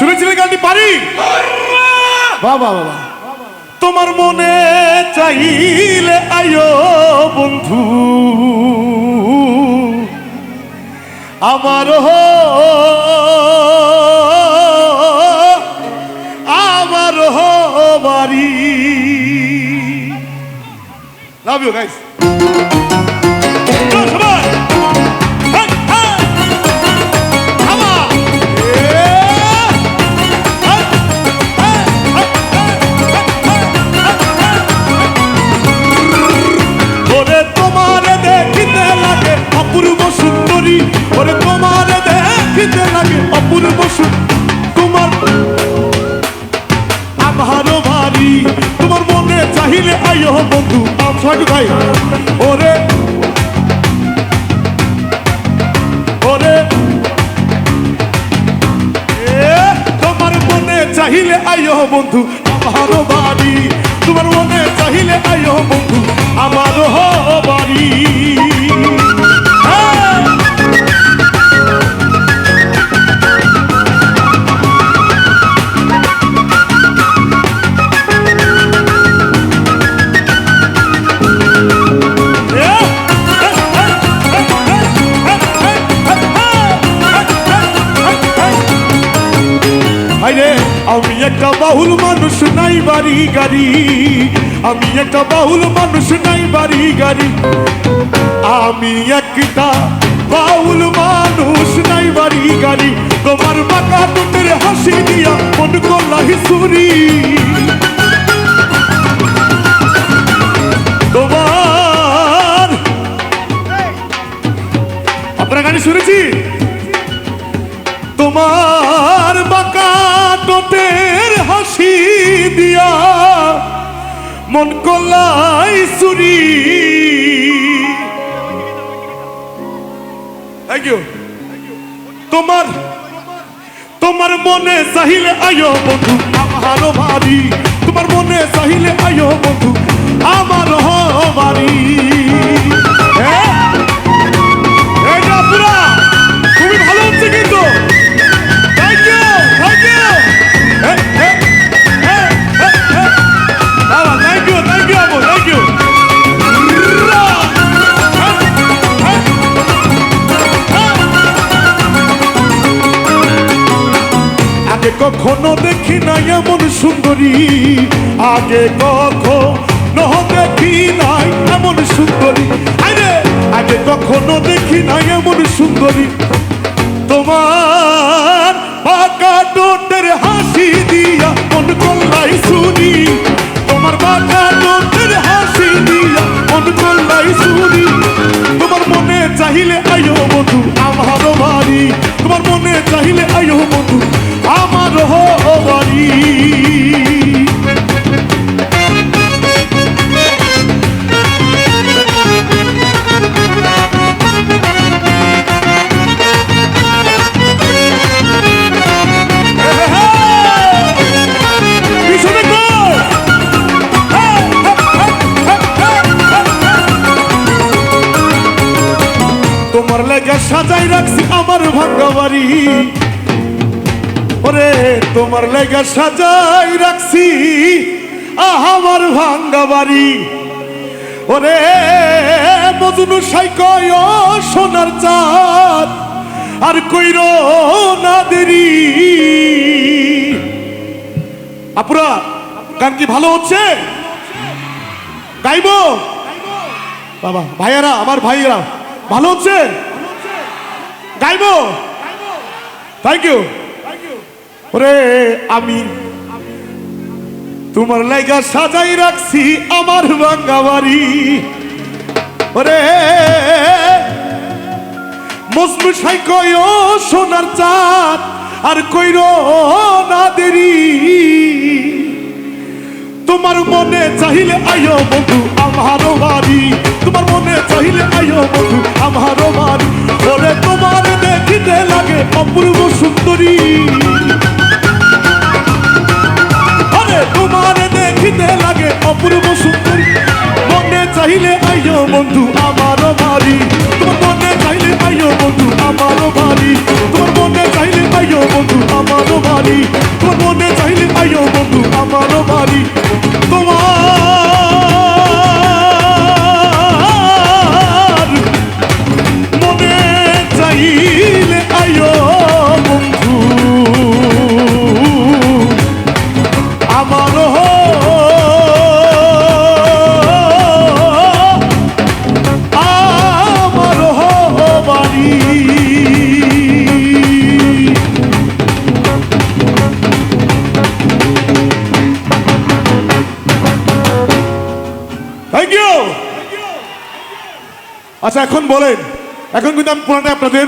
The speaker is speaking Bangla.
শুনেছিলেন গানটি? পারি? বাবা বাবা তোমার মনে চাইলে আয়ো বন্ধু। আমার আমার বাড়ি। লাভ ইউ গাইস সুন্দরী তোমার আমারও ভারী। তোমার মনে চাহিলে আইও বন্ধু ছয় ভাই। ওরে ওরে। তোমার মনে চাহিলে আইও বন্ধু আমারও বাড়ি তোমার মনে চাহিলে আইও বন্ধু, আমারও বাড়ি। আমি একটা বাহুল মানুষ, নাই বাড়ি গাড়ি। আমি একটা বাহুল মানুষ, নাই বাড়ি গাড়ি। আমি একটা বাউল মানুষ, নাই বাড়ি গাড়ি। তোমার বাঁকা টুটের হাসি দিয়া মন করলাহি সুরি তোমার আপনার গাড়ি শুনেছি? তোমার টোটের হাসি দিয়া মন কলাই সুরি। তোমার তোমার মনে চাহিলে আয়ো বন্ধু, আমারও ভারী। তোমার মনে চাহিলে আয়ো বন্ধু, আমারও ভারী। কখনো দেখি নাই এমন সুন্দরী। আগে কখনো দেখি নাই এমন সুন্দরী। আরে, আগে কখনো দেখি নাই এমন সুন্দরী। তোমার পাকা ডোটের হাসি তোমার লেগে সাজাই রাখছি আমার ভাঙ্গা বাড়ি। ওরে, তোমার লেগে সাজাই রাখছি আমার ভাঙ্গা বাড়ি। ওরে, মজনু সাইকয় সোনার চাঁদ, আর কইর না দেরি। আপুরা, গান কি ভালো হচ্ছে? গাইবো? বাবা, ভাইয়েরা, আমার ভাইয়েরা। ভালো হচ্ছে গাইবো? থ্যাংক ইউ ওরে আমি তোমার লাইগা সাজাই রাখছি আমার ভাঙ্গা বাড়ি। ওরে মজনু সাইকয় সোনার চাঁদ, আর কইর না দেরি। তোমার মনে চাহিলে আয়ো বন্ধু, আমারও বাড়ি। তোমার মনে চাহিলে আয়ো বন্ধু, আমারও বাড়ি। বলে তোমার দেখিতে লাগে অপূর্ব সুন্দরী। আরে তোমার দেখিতে লাগে অপূর্ব সুন্দরী। মনে চাহিলে আয়ো বন্ধু আইও বন্ধু আমারও বাড়ি। তোমার থ্যাংক ইউ আচ্ছা এখন বলেন। এখন কিন্তু আমি পুরাটা আপনাদের